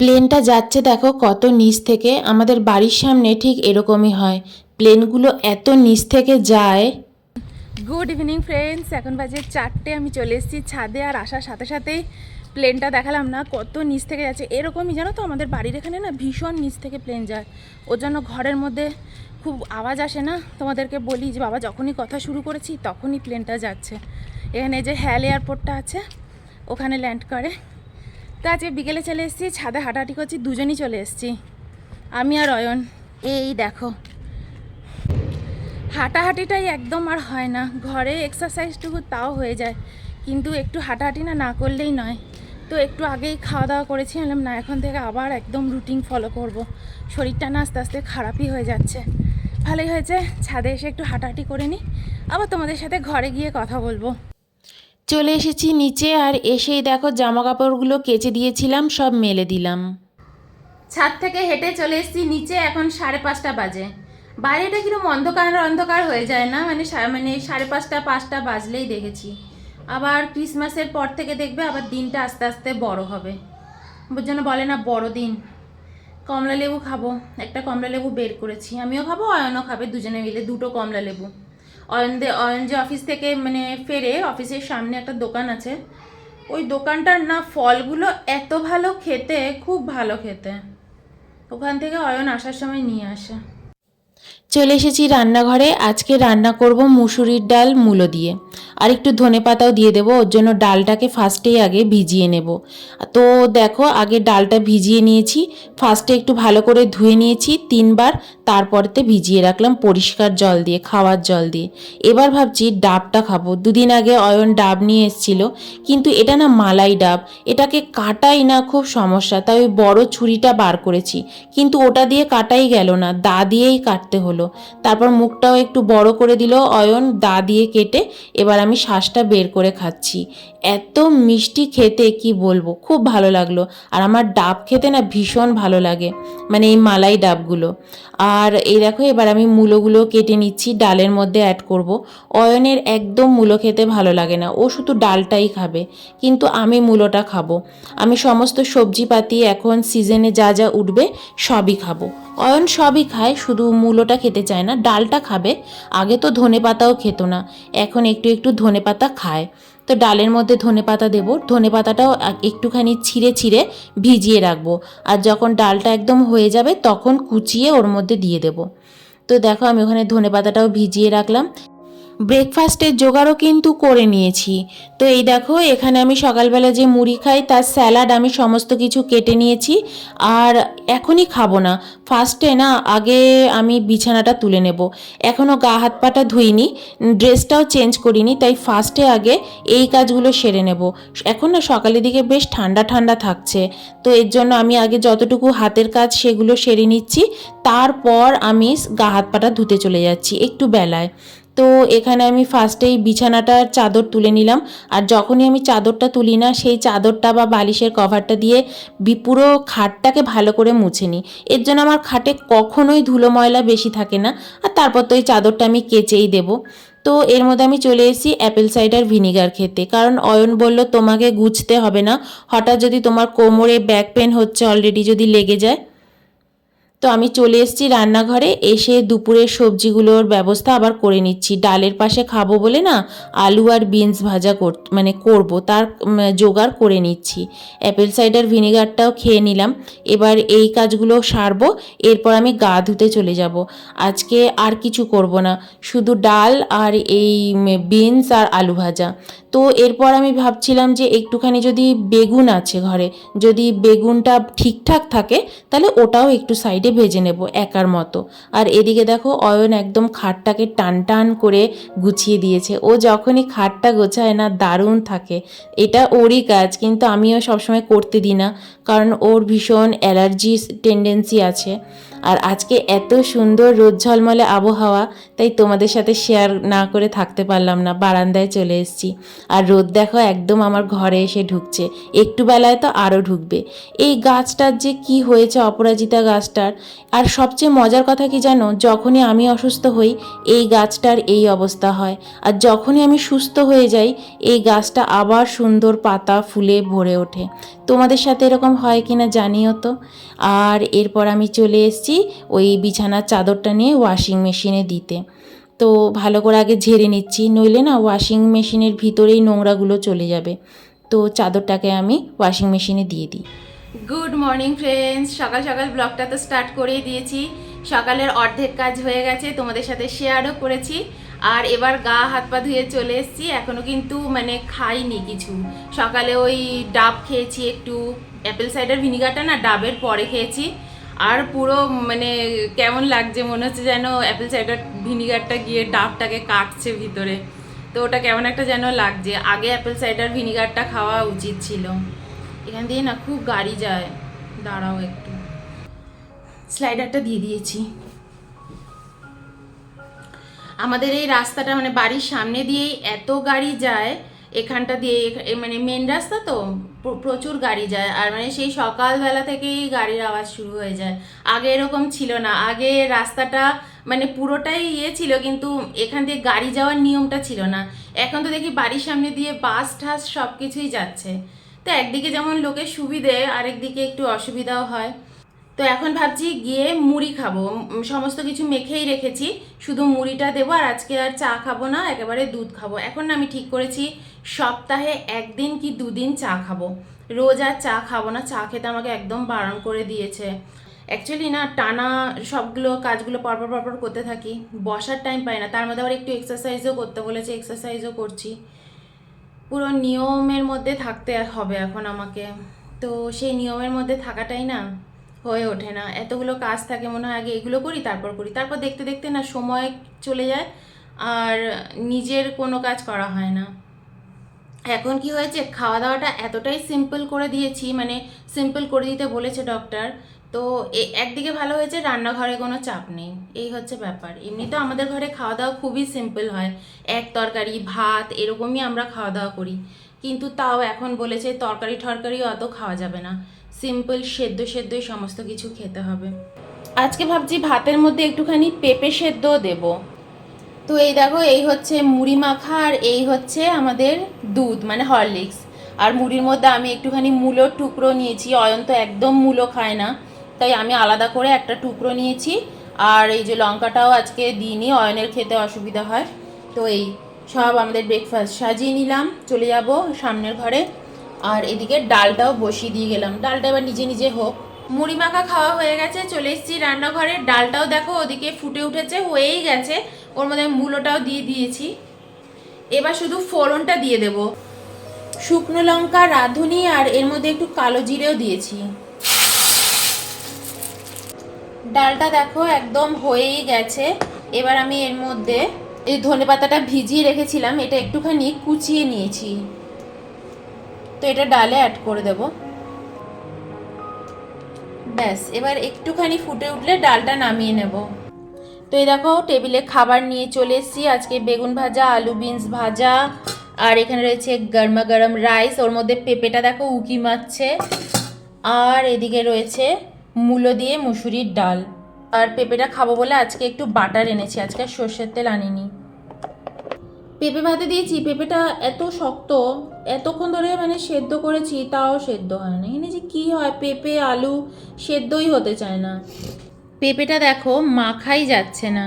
প্লেনটা যাচ্ছে দেখো কত নিচ থেকে। আমাদের বাড়ির সামনে ঠিক এরকমই হয়। প্লেনগুলো এত নিচ থেকে যায়। গুড ইভিনিং ফ্রেন্ডস এখন বাজে চারটে, আমি চলে এসেছি ছাদে আর আসার সাথে সাথেই প্লেনটা দেখালাম না, কত নিচ থেকে যাচ্ছে। এরকমই জানো তো আমাদের বাড়ির এখানে না ভীষণ নিচ থেকে প্লেন যায়। ওর জন্য ঘরের মধ্যে খুব আওয়াজ আসে না। তোমাদেরকে বলি যে, বাবা, যখনই কথা শুরু করেছি, তখনই প্লেনটা যাচ্ছে। এখানে যে হ্যাল এয়ারপোর্টটা আছে, ওখানে ল্যান্ড করে। তো আজকে বিকেলে চলে এসেছি, ছাদে হাঁটাহাঁটি করছি, দুজনই চলে এসেছি। আমি আর অয়ন। এই দেখো। হাঁটাহাঁটিটাই একদম আর হয় না। ঘরে এক্সারসাইজটুকু তাও হয়ে যায়। কিন্তু একটু হাঁটাহাঁটি না না করলেই নয়। তো একটু আগেই খাওয়া দাওয়া করেছি, বললাম, না, এখন থেকে আবার একদম রুটিন ফলো করব। শরীরটা না আস্তে আস্তে খারাপই হয়ে যাচ্ছে। ভালোই হয়েছে। ছাদে এসে একটু হাঁটাহাঁটি করে নিই আবার তোমাদের সাথে ঘরে গিয়ে কথা বলব। চলে এসেছি নিচে আর এসেই দেখো জামা কাপড়গুলো কেচে দিয়েছিলাম, সব মেলে দিলাম। ছাদ থেকে হেঁটে চলে এসেছি নিচে, এখন সাড়ে পাঁচটা বাজে। বাইরেটা কীরকম অন্ধকার অন্ধকার হয়ে যায় না? মানে মানে সাড়ে পাঁচটা পাঁচটা বাজলেই দেখেছি। আবার ক্রিসমাসের পর থেকে দেখবে আবার দিনটা আস্তে আস্তে বড় হবে। জন্য বলে না বড় দিন। কমলা লেবু খাব, একটা কমলা লেবু বের করেছি। আমিও খাব অয়নও খাবে, দুজনে মিলে দুটো কমলা লেবু অয়ন দে অয়ন অফিস থেকে মানে ফেরে অফিসের সামনে একটা দোকান আছে, ওই দোকানটার না ফলগুলো এত ভালো খেতে, খুব ভালো খেতে। ওখান থেকে অয়ন আসার সময় নিয়ে আসে। চলে এসেছি রান্নাঘরে। আজকে রান্না করব মুসুরির ডাল মূলো দিয়ে। আর একটু ধনে পাতাও দিয়ে দেবো, ওর জন্য ডালটাকে ফার্স্টেই আগে ভিজিয়ে নেব। তো দেখো, আগে ডালটা ভিজিয়ে নিয়েছি। ফার্স্টে একটু ভালো করে ধুয়ে নিয়েছি তিনবার, তারপরতে ভিজিয়ে রাখলাম পরিষ্কার জল দিয়ে, খাওয়ার জল দিয়ে। এবার ভাবছি ডাবটা খাব। দুদিন আগে অয়ন ডাব নিয়ে এসেছিল, কিন্তু এটা না মালাই ডাব। এটাকে কাটাই না খুব সমস্যা, তাই ওই বড় ছুরিটা বার করেছি। কিন্তু ওটা দিয়ে কাটাই গেল না, দা দিয়েই কাটতে হলো। তারপর মুখটাও একটু বড় করে দিল, অয়ন, দা দিয়ে কেটে এবার আমি শ্বাসটা বের করে খাচ্ছি। এত মিষ্টি খেতে, কি বলব? খুব ভালো লাগল। আর আমার ডাব খেতে না ভীষণ ভালো লাগে মানে এই মালাই ডাবগুলো। আর এই দেখো, এবার আমি মূলোগুলো কেটে নিচ্ছি, ডালের মধ্যে অ্যাড করব। অয়নের একদম মূলো খেতে ভালো লাগে না, ও শুধু ডালটাই খাবে, কিন্তু আমি মূলোটা খাব। আমি সমস্ত সবজিপাতি এখন সিজনে যা যা উঠবে সবই খাব। অয়ন সবই খায়, শুধু মূলোটা খেতে চায় না, ডালটা খাবে। আগে তো ধনে পাতাও খেত না, এখন একটু একটু ধনে পাতা খায়। তো ডালের মধ্যে ধনে পাতা দেবো, ধনে পাতাটাও একটুখানি ছিঁড়ে ছিঁড়ে ভিজিয়ে রাখব। আর যখন ডালটা একদম হয়ে যাবে, তখন কুচিয়ে ওর মধ্যে দিয়ে দেবো। তো দেখো আমি ওখানে ধনে পাতাটাও ভিজিয়ে রাখলাম। ব্রেকফাস্টের জোগাড়ও কিন্তু করে নিয়েছি। তো এই দেখো, এখানে আমি সকালবেলা যে মুড়ি খাই, তার স্যালাড আমি সমস্ত কিছু কেটে নিয়েছি আর এখনই খাব না। ফার্স্টে না, আগে আমি বিছানাটা তুলে নেব। এখনও গা হাত পাটা ধুইনি ড্রেসটাও চেঞ্জ করিনি, তাই ফার্স্টে আগে এই কাজগুলো সেরে নেব। এখন না, সকালের দিকে বেশ ঠান্ডা ঠান্ডা থাকছে। তো এর জন্য আমি আগে যতটুকু হাতের কাজ সেগুলো সেরে নিচ্ছি, তারপর আমি গা হাত পাটা ধুতে চলে যাচ্ছি, একটু বেলায়। তো এখানে আমি ফার্স্টেই বিছানাটার চাদর তুলে নিলাম। আর যখনই আমি চাদরটা তুলি না, সেই চাদরটা বা বালিশের কভারটা দিয়ে পুরো খাটটাকে ভালো করে মুছে নিই। এর জন্য আমার খাটে কখনোই ধুলো ময়লা বেশি থাকে না। আর তারপর তো এই চাদরটা আমি কেচেই দেবো। তো এর মধ্যে আমি চলে এসেছি অ্যাপেল সাইডার ভিনিগার খেতে। কারণ অয়ন বলল, তোমাকে গুছতে হবে না। হঠাৎ যদি তোমার কোমরে ব্যাক পেন হচ্ছে অলরেডি যদি লেগে যায়। তো আমি চলে এসেছি রান্নাঘরে, এসে দুপুরের সবজিগুলোর ব্যবস্থা আবার করে নিচ্ছি। ডালের পাশে খাব বলে না আলু আর বিনস ভাজা কর মানে করব, তার জোগাড় করে নিচ্ছি। অ্যাপেল সাইডার ভিনেগারটাও খেয়ে নিলাম। এবার এই কাজগুলো সারবো, এরপর আমি গা ধুতে চলে যাব। আজকে আর কিছু করব না, শুধু ডাল আর এই বিনস আর আলু ভাজা। তো এরপর আমি ভাবছিলাম যে একটুখানি যদি বেগুন আছে ঘরে, যদি বেগুনটা ঠিকঠাক থাকে, তাহলে ওটাও একটু সাইডে ভেজে নেব একার মতো। আর এদিকে দেখো অয়ন একদম খাটটাকে টান টান করে গুছিয়ে দিয়েছে। ও যখনই খাটটা গোছায় না, দারুণ থাকে। এটা ওরই কাজ, কিন্তু আমিও সবসময় করতে দিই না, কারণ ওর ভীষণ অ্যালার্জি টেন্ডেন্সি আছে। আর আজকে এত সুন্দর রোদ ঝলমলে আবহাওয়া, তাই তোমাদের সাথে শেয়ার না করে থাকতে পারলাম না, বারান্দায় চলে এসেছি। আর রোদ দেখো একদম আমার ঘরে এসে ঢুকছে, একটু বেলায় তো আরও ঢুকবে। এই গাছটার যে কি হয়েছে অপরাজিতা গাছটার, আর সবচেয়ে মজার কথা কি জানো, যখনই আমি অসুস্থ হই, এই গাছটার এই অবস্থা হয়। আর যখনই আমি সুস্থ হয়ে যাই, এই গাছটা আবার সুন্দর পাতা ফুলে ভরে ওঠে। তোমাদের সাথে এরকম হয় কি না জানিও তো। আর এরপর আমি চলে এসেছি ওই বিছানার চাদরটা নিয়ে ওয়াশিং মেশিনে দিতে। তো ভালো করে আগে ঝেড়ে নিচ্ছি, নইলে না ওয়াশিং মেশিনের ভিতরেই নোংরাগুলো চলে যাবে। তো চাদরটাকে আমি ওয়াশিং মেশিনে দিয়ে দিই। গুড মর্নিং ফ্রেন্ডস সকাল সকাল ব্লগটা তো স্টার্ট করেই দিয়েছি। সকালের অর্ধেক কাজ হয়ে গেছে, তোমাদের সাথে শেয়ারও করেছি। আর এবার গা হাত পা ধুয়ে চলে এসেছি এখনও কিন্তু মানে খাইনি কিছু। সকালে ওই ডাব খেয়েছি, একটু অ্যাপেল সাইডার ভিনিগারটা না ডাবের পরে খেয়েছি। আর পুরো মানে কেমন লাগছে, মনে হচ্ছে যেন অ্যাপেল সাইডার ভিনিগারটা গিয়ে ডাবটাকে কাটছে ভিতরে। তো ওটা কেমন একটা যেন লাগছে। আগে অ্যাপেল সাইডার ভিনিগারটা খাওয়া উচিত ছিল। এখান দিয়ে না খুব গাড়ি যায়। দাঁড়াও একটু। স্লাইডারটা দিয়ে দিয়েছি। আমাদের এই রাস্তাটা মানে বাড়ির সামনে দিয়েই এত গাড়ি যায় এখানটা দিয়ে মানে মেন রাস্তা তো প্রচুর গাড়ি যায়। আর মানে সেই সকালবেলা থেকেই গাড়ির আওয়াজ শুরু হয়ে যায়। আগে এরকম ছিল না। আগে রাস্তাটা মানে পুরোটাই ইয়ে ছিল, কিন্তু এখান দিয়ে গাড়ি যাওয়ার নিয়মটা ছিল না। এখন তো দেখি বাড়ির সামনে দিয়ে বাস ঠাস সব কিছুই যাচ্ছে। তো একদিকে যেমন লোকের সুবিধে, আরেকদিকে একটু অসুবিধাও হয়। তো এখন ভাবছি গিয়ে মুড়ি খাব। সমস্ত কিছু মেখেই রেখেছি। শুধু মুড়িটা দেবো আর আজকে আর চা খাব না, একেবারে দুধ খাব। এখন আমি ঠিক করেছি, সপ্তাহে একদিন কি দুদিন চা খাব। রোজ আর চা খাব না, চা খেতে আমাকে একদম বারণ করে দিয়েছে। অ্যাকচুয়ালি না, টানা সবগুলো কাজগুলো পরপর পরপর করতে থাকি। বসার টাইম পাই না। তার মধ্যে আবার একটু এক্সারসাইজও করতে বলেছে এক্সারসাইজও করছি। পুরো নিয়মের মধ্যে থাকতে হবে এখন আমাকে। তো সেই নিয়মের মধ্যে থাকাটাই না হয়ে ওঠে না। এতগুলো কাজ থাকে মনে হয় আগে এগুলো করি, তারপর করি। তারপর দেখতে দেখতে না সময় চলে যায়, আর নিজের কোনো কাজ করা হয় না। এখন কি হয়েছে? খাওয়া দাওয়াটা এতটাই সিম্পল করে দিয়েছি মানে সিম্পল করে দিতে বলেছে ডক্টর তো একদিকে ভালো হয়েছে, রান্নাঘরে কোনো চাপ নেই। এই হচ্ছে ব্যাপার। এমনি তো আমাদের ঘরে খাওয়া দাওয়া খুবই সিম্পল হয়। এক তরকারি, ভাত, এরকমই আমরা খাওয়া দাওয়া করি। কিন্তু তাও এখন বলেছে তরকারি টরকারি অত খাওয়া যাবে না। সিম্পল, সেদ্ধ, সেদ্ধই সমস্ত কিছু খেতে হবে। আজকে ভাবছি ভাতের মধ্যে একটুখানি পেঁপে সেদ্ধও দেবো। তো এই দেখো, এই হচ্ছে মুড়ি মাখা আর এই হচ্ছে আমাদের দুধ মানে হরলিক্স। আর মুড়ির মধ্যে আমি একটুখানি মূলোর টুকরো নিয়েছি, অয়ন তো একদম মূলো খায় না। তাই আমি আলাদা করে একটা টুকরো নিয়েছি। আর এই যে লঙ্কাটাও আজকে দিইনি, অয়নের খেতে অসুবিধা হয়। তো এই সব আমাদের ব্রেকফাস্ট সাজিয়ে নিলাম, চলে যাব সামনের ঘরে। আর এদিকে ডালটাও বসিয়ে দিয়ে গেলাম। ডালটা এবার নিজে নিজে হোক। মুড়ি মাখা খাওয়া হয়ে গেছে, চলে এসেছি রান্নাঘরে। ডালটাও দেখো ওদিকে ফুটে উঠেছে, হয়েই গেছে। ওর মধ্যে মূলোটাও দিয়ে দিয়েছি। এবার শুধু ফোড়নটা দিয়ে দেব। শুকনো লঙ্কা, রাঁধুনি আর এর মধ্যে একটু কালো জিরেও দিয়েছি। ডালটা দেখো একদম হয়েই গেছে। এবার আমি এর মধ্যে এই ধনে পাতাটা ভিজিয়ে রেখেছিলাম, এটা একটুখানি কুচিয়ে নিয়েছি। তো এটা ডালে অ্যাড করে দেব। ব্যাস, এবার একটুখানি ফুটে উঠলে ডালটা নামিয়ে নেব। তো এই দেখো, টেবিলে খাবার নিয়ে চলে এসেছি। আজকে বেগুন ভাজা, আলু বিনস ভাজা, আর এখানে রয়েছে গরমা গরম রাইস। ওর মধ্যে পেঁপেটা দেখো উকি মারছে। আর এদিকে রয়েছে মূলো দিয়ে মুসুরির ডাল। আর পেঁপেটা খাব বলে আজকে একটু বাটার এনেছি। আজকে সর্ষের তেল আনিনি। পেঁপে ভাতে দিয়েছি, পেঁপেটা এত শক্ত, এতক্ষণ ধরে মানে সেদ্ধ করেছি, তাও সেদ্ধ হয় না। এখানে যে কী হয়, পেঁপে, আলু সেদ্ধই হতে চায় না। পেঁপেটা দেখো মাখাই যাচ্ছে না।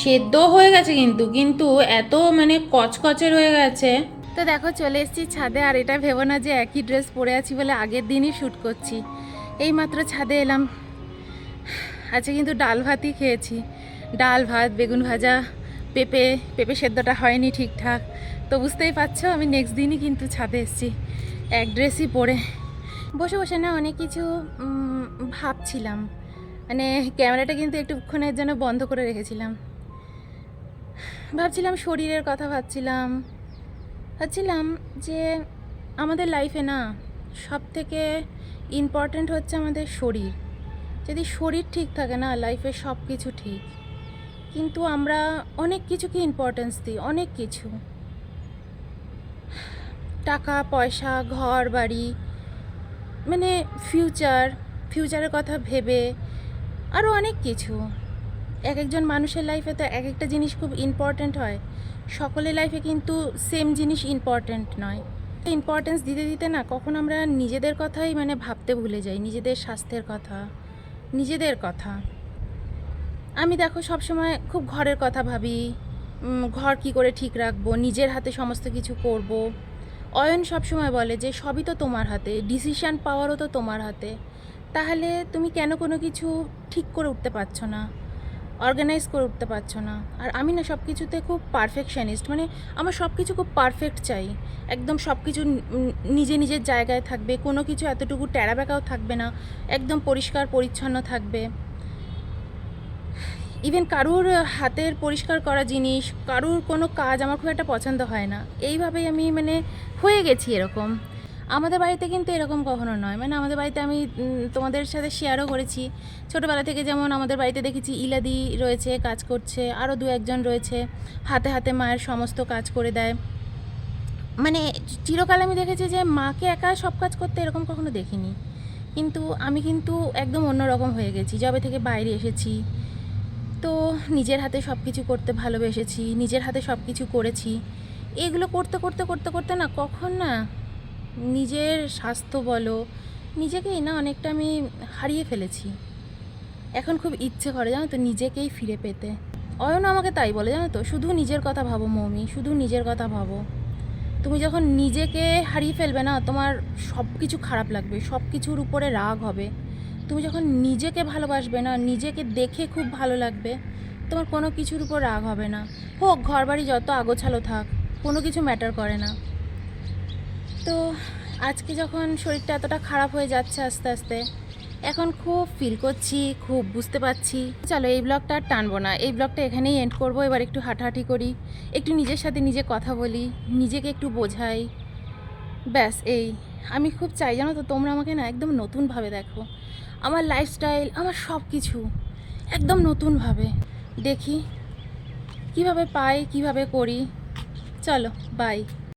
সেদ্ধ হয়ে গেছে কিন্তু কিন্তু এত মানে কচকচের হয়ে গেছে। তো দেখো চলে এসেছি ছাদে, আর এটা ভেবো না যে একই ড্রেস পরে আছি বলে আগের দিনই শ্যুট করছি। এই মাত্র ছাদে এলাম। আজকে কিন্তু ডাল ভাতই খেয়েছি। ডাল ভাত, বেগুন ভাজা পেঁপে পেঁপে সেদ্ধটা হয়নি ঠিকঠাক। তো বুঝতেই পারছ, আমি নেক্সট দিনই কিন্তু ছাদে এসেছি, এক ড্রেসই পরে। বসে বসে না অনেক কিছু ভাবছিলাম। মানে ক্যামেরাটা কিন্তু একটুক্ষণের জন্য বন্ধ করে রেখেছিলাম। ভাবছিলাম শরীরের কথা ভাবছিলাম। ভাবছিলাম যে আমাদের লাইফে না সব থেকে ইম্পর্ট্যান্ট হচ্ছে আমাদের শরীর। যদি শরীর ঠিক থাকে না লাইফে সব কিছু ঠিক। কিন্তু আমরা অনেক কিছুকে ইম্পর্টেন্স দিই, অনেক কিছু। টাকা, পয়সা, ঘর, বাড়ি মানে ফিউচার ফিউচারের কথা ভেবে আরও অনেক কিছু। এক একজন মানুষের লাইফে তো এক একটা জিনিস খুব ইম্পর্ট্যান্ট হয়। সকলের লাইফে কিন্তু সেম জিনিস ইম্পর্ট্যান্ট নয়। ইম্পর্টেন্স দিতে দিতে না কখন আমরা নিজেদের কথাই মানে ভাবতে ভুলে যাই, নিজেদের স্বাস্থ্যের কথা, নিজেদের কথা। আমি দেখো সবসময় খুব ঘরের কথা ভাবি। ঘর কি করে ঠিক রাখব? নিজের হাতে সমস্ত কিছু করব। অয়ন সবসময় বলে যে, সবই তো তোমার হাতে ডিসিশান পাওয়ারও তো তোমার হাতে। তাহলে তুমি কেন কোনো কিছু ঠিক করে উঠতে পারছ না? অর্গানাইজ করে উঠতে পারছ না? আর আমি না সব কিছুতে খুব পারফেকশনিস্ট মানে আমার সব কিছু খুব পারফেক্ট চাই। একদম সব কিছু নিজে নিজের জায়গায় থাকবে, কোনো কিছু এতটুকু ট্যাড়াব্যাকাও থাকবে না, একদম পরিষ্কার, পরিচ্ছন্ন থাকবে। ইভেন কারুর হাতের পরিষ্কার করা জিনিস, কারুর কোনো কাজ আমার খুব একটা পছন্দ হয় না। এইভাবেই আমি মানে হয়ে গেছি এরকম। আমাদের বাড়িতে কিন্তু এরকম কখনো নয়। মানে আমাদের বাড়িতে আমি তোমাদের সাথে শেয়ারও করেছি। ছোটোবেলা থেকে যেমন আমাদের বাড়িতে দেখেছি ইলাদি রয়েছে, কাজ করছে আরও দু একজন রয়েছে। হাতে হাতে মায়ের সমস্ত কাজ করে দেয়। মানে চিরকাল আমি দেখেছি যে মাকে একা সব কাজ করতে এরকম কখনো দেখিনি। কিন্তু আমি কিন্তু একদম অন্যরকম হয়ে গেছি। যবে থেকে বাইরে এসেছি তো নিজের হাতে সব কিছু করতে ভালোবেসেছি, নিজের হাতে সব কিছু করেছি। এগুলো করতে করতে করতে করতে না কখন না নিজের স্বাস্থ্য বলো, নিজেকেই না অনেকটা আমি হারিয়ে ফেলেছি। এখন খুব ইচ্ছে করে জানো তো নিজেকেই ফিরে পেতে। অয়ন আমাকে তাই বলে জানো তো, শুধু নিজের কথা ভাবো মৌমি, শুধু নিজের কথা ভাবো। তুমি যখন নিজেকে হারিয়ে ফেলবে না, তোমার সব কিছু খারাপ লাগবে সব কিছুর উপরে রাগ হবে। তুমি যখন নিজেকে ভালোবাসবে না, নিজেকে দেখে খুব ভালো লাগবে, তোমার কোনো কিছুর উপর রাগ হবে না। হোক ঘর বাড়ি যত আগোছালো থাক, কোনো কিছু ম্যাটার করে না। তো আজকে যখন শরীরটা এতটা খারাপ হয়ে যাচ্ছে আস্তে আস্তে, এখন খুব ফিল করছি, খুব বুঝতে পারছি। চলো, এই ব্লগটা আর টানবো না। এই ব্লগটা এখানেই এন্ড করব। এবার একটু হাঁটাহাঁটি করি, একটু নিজের সাথে নিজে কথা বলি, নিজেকে একটু বোঝাই। ব্যাস, এই। আমি খুব চাই, জানো তো, তোমরা আমাকে না একদম নতুনভাবে দেখো। আমার লাইফস্টাইল আমার সব কিছু একদম নতুনভাবে। দেখি কীভাবে পাই, কীভাবে করি। চলো বাই